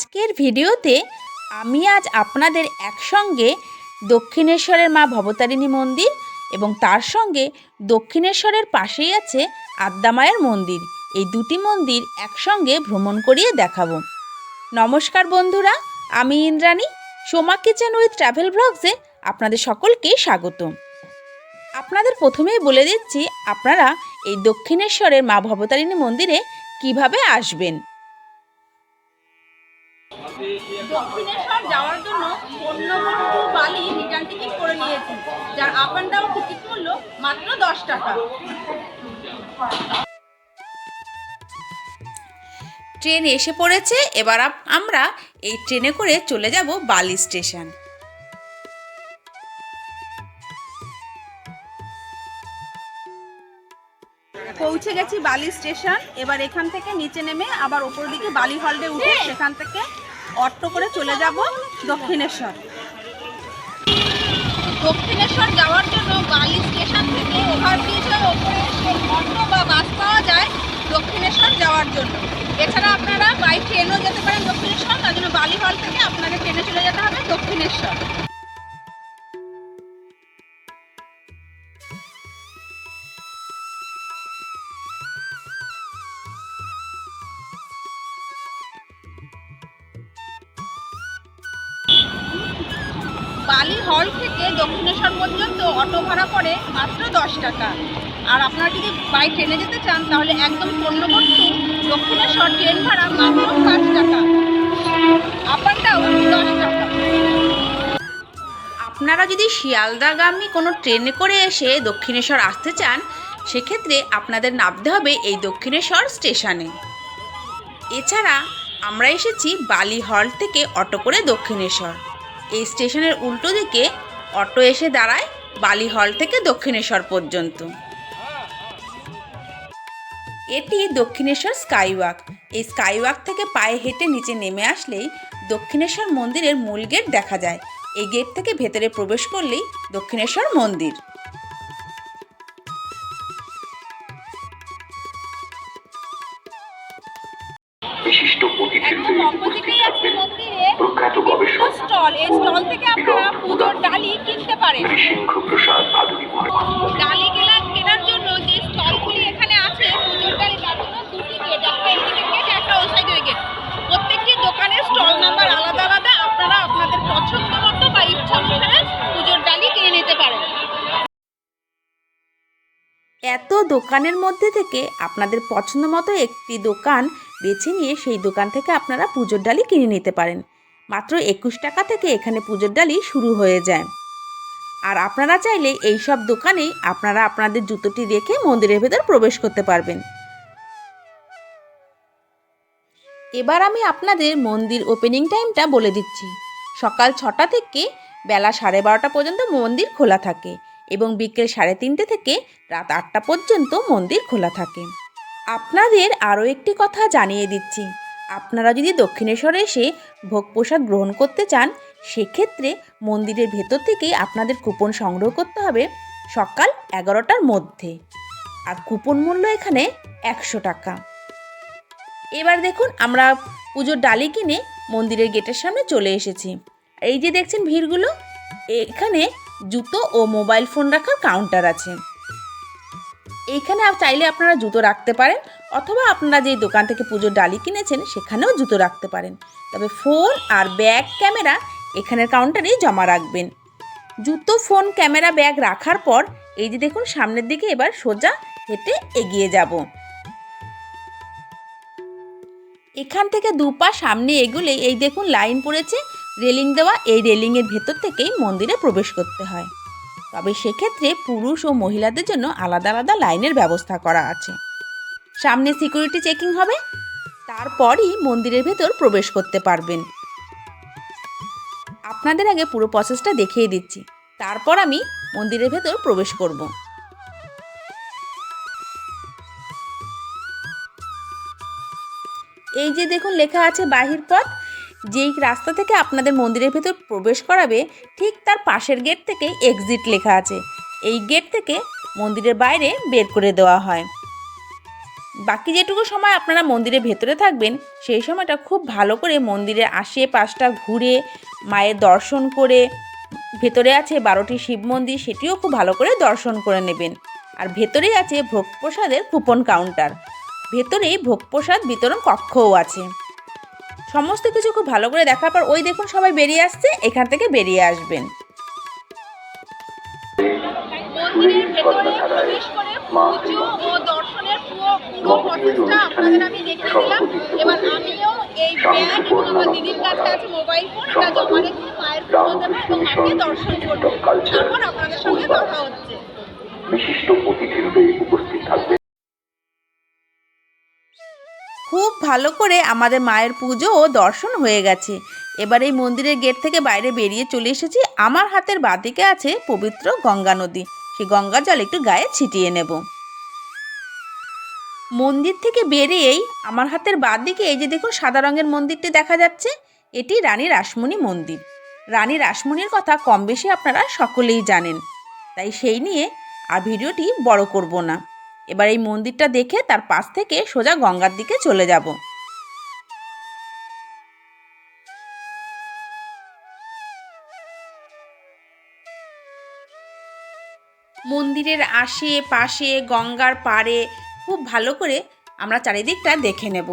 আজকের ভিডিওতে আমি আজ আপনাদের একসঙ্গে দক্ষিণেশ্বরের মা ভবতারিণী মন্দির এবং তার সঙ্গে দক্ষিণেশ্বরের পাশেই আছে আদ্যামায়ের মন্দির। এই দুটি মন্দির একসঙ্গে ভ্রমণ করিয়ে দেখাবো। নমস্কার বন্ধুরা, আমি Indrani, Soma kitchen with travel ব্লগসে আপনাদের সকলকে স্বাগত আপনাদের প্রথমেই বলে দিচ্ছি, আপনারা এই দক্ষিণেশ্বরের মা ভবতারিণী মন্দিরে কীভাবে আসবেন। দক্ষিণেশ্বর যাওয়ার জন্য পণ্যবন্ধু বালি রিটার্ন টিকিট করে নিয়েছি যার আপ অ্যান্ড ডাউন টিকিট মূল্য মাত্র দশ টাকা। ট্রেন এসে পড়েছে এবার আপ- আমরা এই ট্রেনে করে চলে যাব বালি স্টেশন। পৌঁছে গেছি বালি স্টেশন এবার এখান থেকে নিচে নেমে আবার ওপর দিকে বালি হল্ডে উঠে সেখান থেকে অটো করে চলে যাব দক্ষিণেশ্বর। দক্ষিণেশ্বর যাওয়ার জন্য বালি স্টেশন থেকে ওভারব্রিজের ওপরে অটো বা বাস পাওয়া যায় দক্ষিণেশ্বর যাওয়ার জন্য। এছাড়া আপনারা বাই ট্রেনও যেতে পারেন দক্ষিণেশ্বর, তার জন্য বালি হল থেকে আপনাকে ট্রেনে চলে যেতে হবে দক্ষিণেশ্বর। দশ টাকা। আর আপনারা যদি বাই ট্রেনে যেতে চান, তাহলে একদম পণ্যবর্ত দক্ষিণেশ্বর ট্রেন ভাড়া মাত্র পাঁচ টাকা। আপ অ্যান্ড ডাউন দশ টাকা। আপনারা যদি শিয়ালদাগামী কোনো ট্রেনে করে এসে দক্ষিণেশ্বর আসতে চান, সেক্ষেত্রে আপনাদের নামতে হবে এই দক্ষিণেশ্বর স্টেশনে। এছাড়া আমরা এসেছি বালি হল থেকে অটো করে দক্ষিণেশ্বর। এই স্টেশনের উল্টো দিকে অটো এসে দাঁড়ায় বালি হল থেকে দক্ষিণেশ্বর পর্যন্ত। এটি দক্ষিণেশ্বর স্কাইওয়াক। এই স্কাইওয়াক থেকে পায়ে হেঁটে নিচে নেমে আসলেই দক্ষিণেশ্বর মন্দিরের মূল গেট দেখা যায়। এই গেট থেকে ভেতরে প্রবেশ করলেই দক্ষিণেশ্বর মন্দির। এত দোকানের মধ্যে থেকে আপনাদের পছন্দ মতো একটি দোকান বেছে নিয়ে সেই দোকান থেকে আপনারা পুজোর ডালি কিনে নিতে পারেন। মাত্র একুশ টাকা থেকে এখানে পুজোর ডালি শুরু হয়ে যায়। আর আপনারা চাইলে এই সব দোকানে আপনারা আপনাদের জুতোটি রেখে মন্দিরের ভেতর প্রবেশ করতে পারবেন। এবার আমি আপনাদের মন্দির ওপেনিং টাইমটা বলে দিচ্ছি। সকাল ছটা থেকে বেলা সাড়ে বারোটা পর্যন্ত মন্দির খোলা থাকে। এবং বিকেল সাড়ে তিনটে থেকে রাত আটটা পর্যন্ত মন্দির খোলা থাকে। আপনাদের আরও একটি কথা জানিয়ে দিচ্ছি। আপনারা যদি দক্ষিণেশ্বরে এসে ভোগ প্রসাদ গ্রহণ করতে চান, সেক্ষেত্রে মন্দিরের ভেতর থেকেই আপনাদের কুপন সংগ্রহ করতে হবে সকাল এগারোটার মধ্যে। আর কুপন মূল্য এখানে একশো টাকা। এবার দেখুন আমরা পুজোর ডালি কিনে মন্দিরের গেটের সামনে চলে এসেছি। এই যে দেখছেন ভিড়গুলো, এখানে জুতো ও মোবাইল ফোন রাখার কাউন্টার আছে। এইখানে চাইলে আপনারা জুতো রাখতে পারেন, অথবা আপনারা যেই দোকান থেকে পুজোর ডালি কিনেছেন, সেখানেও জুতো রাখতে পারেন। তবে ফোন আর ব্যাগ ক্যামেরা এখানের কাউন্টারেই জমা রাখবেন। জুতো ফোন ক্যামেরা ব্যাগ রাখার পর, এই যে দেখুন, সামনের দিকে এবার সোজা হেঁটে এগিয়ে যাব। এখান থেকে দু পা সামনে এগুলে এই দেখুন লাইন পড়েছে। রেলিং দেওয়া এই রেলিংয়ের ভেতর থেকেই মন্দিরে প্রবেশ করতে হয়। তবে সেক্ষেত্রে পুরুষ ও মহিলাদের জন্য আলাদা আলাদা লাইনের ব্যবস্থা করা আছে। সামনে সিকিউরিটি চেকিং হবে। তারপরই মন্দিরের ভেতর প্রবেশ করতে পারবেন। আপনাদের আগে পুরো প্রসেসটা দেখিয়ে দিচ্ছি। তারপর আমি মন্দিরের ভেতর প্রবেশ করব। এই যে দেখুন, লেখা আছে বাহির পথ। যেই রাস্তা থেকে আপনাদের মন্দিরের ভেতর প্রবেশ করাবে, ঠিক তার পাশের গেট থেকে এক্সিট লেখা আছে। এই গেট থেকে মন্দিরের বাইরে বের করে দেওয়া হয়। বাকি যেটুকু সময় আপনারা মন্দিরের ভেতরে থাকবেন, সেই সময়টা খুব ভালো করে মন্দিরের আশেপাশটা ঘুরে, মায়ের দর্শন করে, ভেতরে আছে বারোটি শিব মন্দির, সেটিও খুব ভালো করে দর্শন করে নেবেন। আর ভেতরেই আছে ভোগ প্রসাদের কুপন কাউন্টার ভেতরেই ভোগ প্রসাদ বিতরণ কক্ষও আছে। সমস্ত কিছু খুব ভালো করে দেখার পর ওই দেখুন সবাই বেরিয়ে আসছে এখান থেকে বেরিয়ে আসবেন। মন্দিরের ভেতরে প্রবেশ করে পুজো ও দর্শনের পুরো পুরো প্রসেসটা আপনাদের আমি দেখিয়ে দিলাম এবার আমিও এই ব্যাগ এবং আমার দিদির কাছে আছে মোবাইল ফোন এটা জমা রেখে মায়ের পুজো দেবো এবং মাকে দর্শন করব। তারপর আপনাদের সঙ্গে কথা হচ্ছে। বিশিষ্ট অতিথিরূপে উপস্থিত থাকবেন। খুব ভালো করে আমাদের মায়ের পুজো ও দর্শন হয়ে গেছে। এবার এই মন্দিরের গেট থেকে বাইরে বেরিয়ে চলে এসেছি। আমার হাতের বাদিকে আছে পবিত্র গঙ্গা নদী। সেই গঙ্গা জল একটু গায়ে ছিটিয়ে নেব। মন্দির থেকে বেরিয়েই আমার হাতের বাদিকে এই যে দেখুন সাদা রঙের মন্দিরটি দেখা যাচ্ছে, এটি রানী রাসমণি মন্দির। রানী রাসমণির কথা কম বেশি আপনারা সকলেই জানেন। তাই সেই নিয়ে আর ভিডিওটি বড় করব না। এবার এই মন্দিরটা দেখে তার পাশ থেকে সোজা গঙ্গার দিকে চলে যাব। মন্দিরের আশে পাশে গঙ্গার পাড়ে খুব ভালো করে আমরা চারিদিকটা দেখে নেব।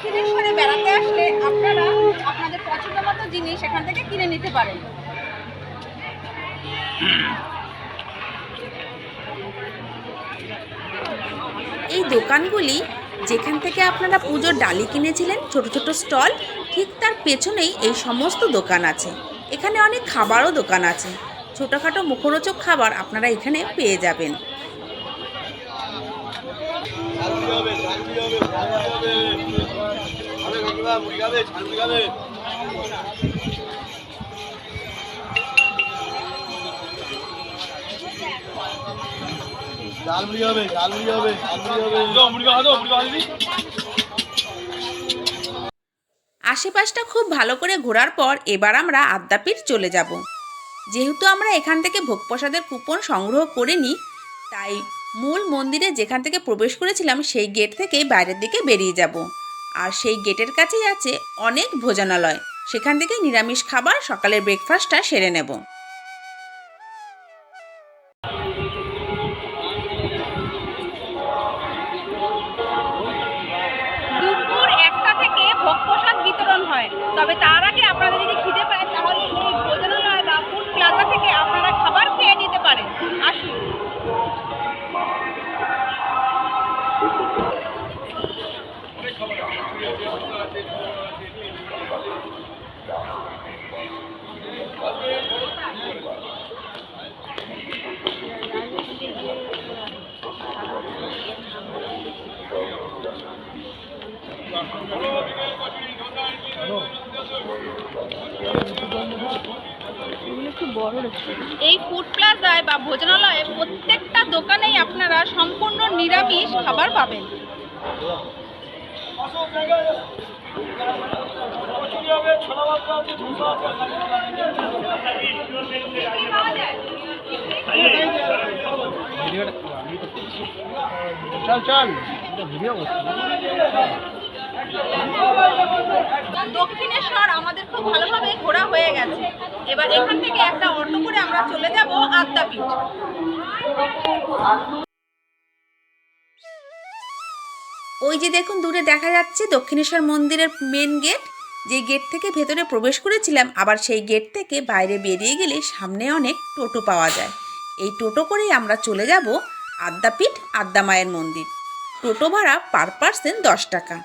দক্ষিণেশ্বরে বেড়াতে আসলে আপনারা আপনাদের পছন্দ মতো জিনিস এখান থেকে কিনে নিতে পারেন। এই দোকানগুলি যেখান থেকে আপনারা পুজোর ডালি কিনেছিলেন ছোট ছোট স্টল ঠিক তার পেছনেই এই সমস্ত দোকান আছে। এখানে অনেক খাবারও দোকান আছে। ছোটোখাটো মুখরোচক খাবার আপনারা এখানে পেয়ে যাবেন। ঝালমুড়ি হবে ঝালমুড়ি হবে ঝালমুড়ি হবে আশেপাশটা খুব ভালো করে ঘোরার পর এবার আমরা আদ্যাপীঠ চলে যাব। যেহেতু আমরা এখান থেকে ভোগ প্রসাদের কুপন সংগ্রহ করে নিই তাই মূল মন্দিরে যেখান থেকে প্রবেশ করেছিলাম সেই গেট থেকেই বাইরের দিকে বেরিয়ে যাব। আর সেই গেটের কাছেই আছে অনেক ভোজনালয়। সেখান থেকে নিরামিষ খাবার সকালের ব্রেকফাস্টটা সেরে নেব। এই ফুড প্লাজায় বা ভোজনালয়ে প্রত্যেকটা দোকানেই আপনারা সম্পূর্ণ নিরামিষ খাবার পাবেন। চল চল। ভিডিও দক্ষিণেশ্বর আমাদের খুব ভালোভাবে ঘোরা হয়ে গেছে। এবার এখান থেকে একটা অটো করে আমরা চলে যাব আদ্যাপীঠ। ওই যে দেখুন, দূরে দেখা যাচ্ছে দক্ষিণেশ্বর মন্দিরের মেন গেট যে গেট থেকে ভেতরে প্রবেশ করেছিলাম, আবার সেই গেট থেকে বাইরে বেরিয়ে গেলে সামনে অনেক টোটো পাওয়া যায়। এই টোটো করেই আমরা চলে যাব আদ্যাপীঠ আদ্যা মায়ের মন্দির। টোটো ভাড়া পার পার্সেন দশ টাকা।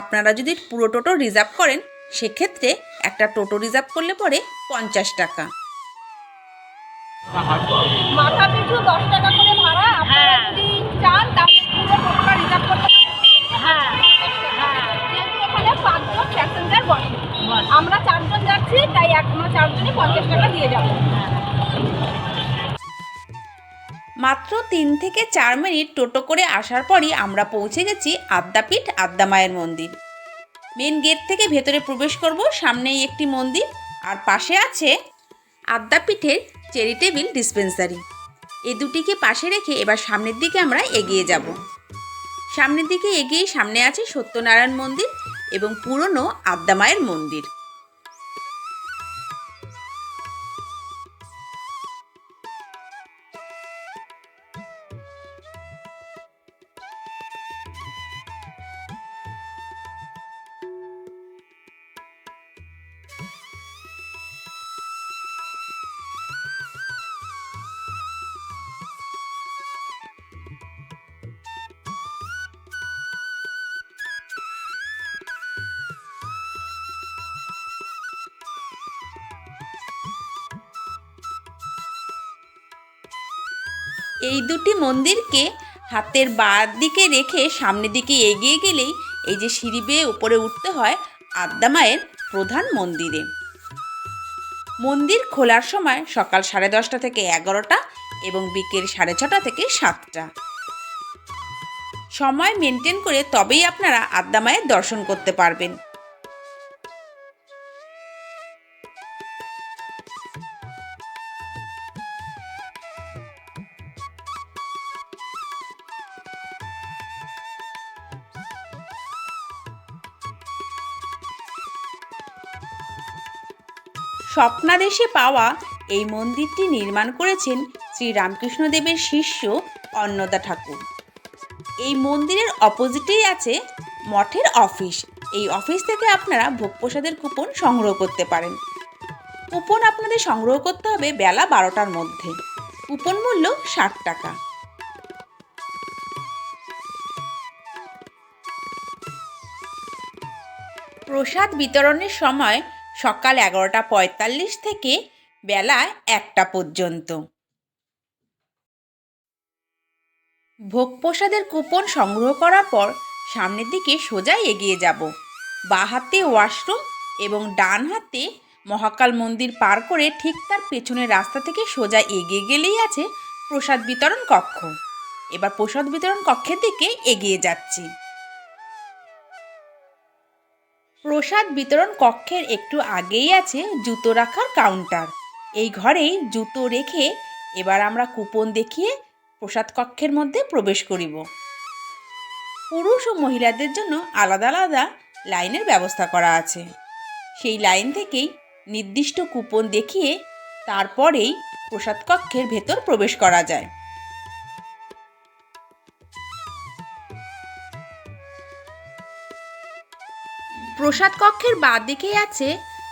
আপনারা যদি পুরো টোটো রিজার্ভ করেন সেক্ষেত্রে একটা টোটো রিজার্ভ করলে পরে পঞ্চাশ টাকা। মাথা পিছু দশ টাকা করে ভাড়া আপনারা যদি চান তাহলে পুরো টোটোটা রিজার্ভ করতে পারেন। হ্যাঁ যেহেতু এখানে পাঁচজন প্যাসেঞ্জার বসে। আমরা চারজন যাচ্ছি তাই এক চারজনই পঞ্চাশ টাকা দিয়ে যাব। মাত্র তিন থেকে চার মিনিট টোটো করে আসার পরই আমরা পৌঁছে গেছি আদ্যাপীঠ আদ্যা মায়ের মন্দির। মেন গেট থেকে ভেতরে প্রবেশ করব, সামনেই একটি মন্দির, আর পাশে আছে আদ্যাপীঠের চ্যারিটেবল ডিসপেন্সারি এ দুটিকে পাশে রেখে এবার সামনের দিকে আমরা এগিয়ে যাব। সামনের দিকে এগিয়ে সামনে আছে সত্যনারায়ণ মন্দির এবং পুরনো আদ্যা মায়ের মন্দির। এই দুটি মন্দিরকে হাতের বাঁ দিকে রেখে সামনের দিকে এগিয়ে গেলেই এই যে সিঁড়ি বেয়ে উপরে উঠতে হয় আদ্যা মায়ের প্রধান মন্দিরে। মন্দির খোলার সময় সকাল সাড়ে দশটা থেকে এগারোটা এবং বিকেল সাড়ে ছটা থেকে সাতটা। সময় মেনটেন করে তবেই আপনারা আদ্যা মায়ের দর্শন করতে পারবেন। স্বপ্নাদেশে পাওয়া এই মন্দিরটি নির্মাণ করেছেন শ্রী রামকৃষ্ণদেবের শিষ্য অন্নদা ঠাকুর। এই মন্দিরের অপোজিটেই আছে মঠের অফিস। এই অফিস থেকে আপনারা ভোগ প্রসাদের কুপন সংগ্রহ করতে পারেন। কুপন আপনাদের সংগ্রহ করতে হবে বেলা বারোটার মধ্যে। কুপন মূল্য ষাট টাকা। প্রসাদ বিতরণের সময় সকাল এগারোটা পঁয়তাল্লিশ থেকে বেলা একটা পর্যন্ত। ভোগ প্রসাদের কুপন সংগ্রহ করার পর সামনের দিকে সোজা এগিয়ে যাব। বাঁ হাতে ওয়াশরুম এবং ডান হাতে মহাকাল মন্দির পার করে ঠিক তার পেছনের রাস্তা থেকে সোজা এগিয়ে গেলেই আছে প্রসাদ বিতরণ কক্ষ। এবার প্রসাদ বিতরণ কক্ষের দিকে এগিয়ে যাচ্ছি। প্রসাদ বিতরণ কক্ষের একটু আগেই আছে জুতো রাখার কাউন্টার এই ঘরেই জুতো রেখে এবার আমরা কুপন দেখিয়ে প্রসাদ কক্ষের মধ্যে প্রবেশ করিব। পুরুষ ও মহিলাদের জন্য আলাদা আলাদা লাইনের ব্যবস্থা করা আছে। সেই লাইন থেকেই নির্দিষ্ট কুপন দেখিয়ে তারপরেই প্রসাদ কক্ষের ভেতর প্রবেশ করা যায়। প্রসাদ কক্ষের বাঁ দিকেই আছে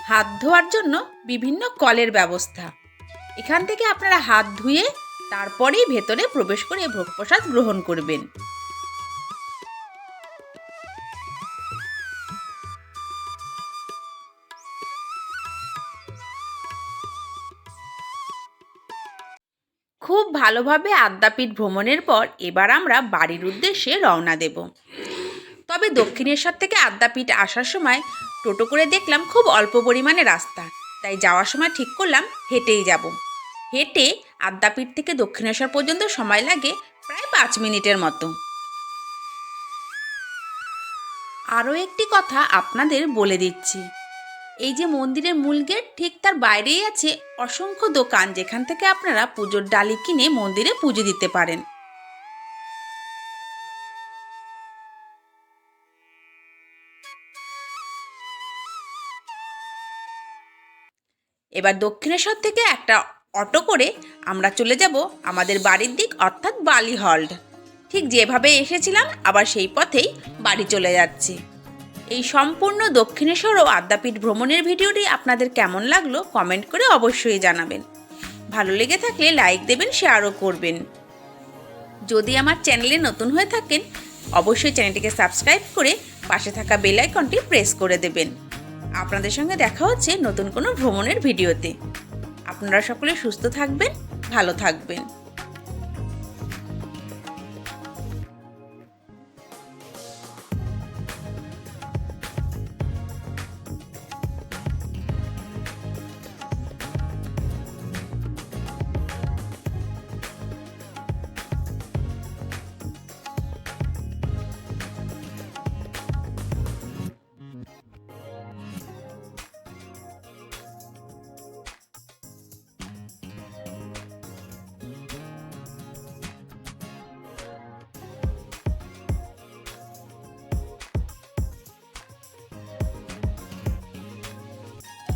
হাত ধোয়ার জন্য বিভিন্ন কলের ব্যবস্থা। এখান থেকে আপনারা হাত ধুয়ে তারপরেই ভেতরে প্রবেশ করে ভোগ প্রসাদ গ্রহণ করবেন। খুব ভালোভাবে আদ্যাপীঠ ভ্রমণের পর এবার আমরা বাড়ির উদ্দেশ্যে রওনা দেব। তবে দক্ষিণেশ্বর থেকে আদ্যাপীঠ আসার সময় টোটো করে দেখলাম খুব অল্প পরিমাণে রাস্তা। তাই যাওয়ার সময় ঠিক করলাম হেঁটেই যাব। হেঁটে আদ্যাপীঠ থেকে দক্ষিণেশ্বর পর্যন্ত সময় লাগে প্রায় পাঁচ মিনিটের মতো। আরও একটি কথা আপনাদের বলে দিচ্ছি। এই যে মন্দিরের মূল গেট ঠিক তার বাইরেই আছে অসংখ্য দোকান যেখান থেকে আপনারা পুজোর ডালি কিনে মন্দিরে পুজো দিতে পারেন। এবার দক্ষিণেশ্বর থেকে একটা অটো করে আমরা চলে যাব আমাদের বাড়ির দিক, অর্থাৎ বালি হল্ড ঠিক যেভাবে এসেছিলাম, আবার সেই পথেই বাড়ি চলে যাচ্ছি। এই সম্পূর্ণ দক্ষিণেশ্বর ও আদ্যাপীঠ ভ্রমণের ভিডিওটি আপনাদের কেমন লাগল, কমেন্ট করে অবশ্যই জানাবেন। ভালো লেগে থাকলে লাইক দেবেন, শেয়ারও করবেন। যদি আমার চ্যানেলে নতুন হয়ে থাকেন, অবশ্যই চ্যানেলটিকে সাবস্ক্রাইব করে পাশে থাকা বেল আইকনটি প্রেস করে দেবেন। আপনাদের সঙ্গে দেখা হচ্ছে নতুন কোনো ভ্রমণের ভিডিওতে। আপনারা সকলে সুস্থ থাকবেন ভালো থাকবেন।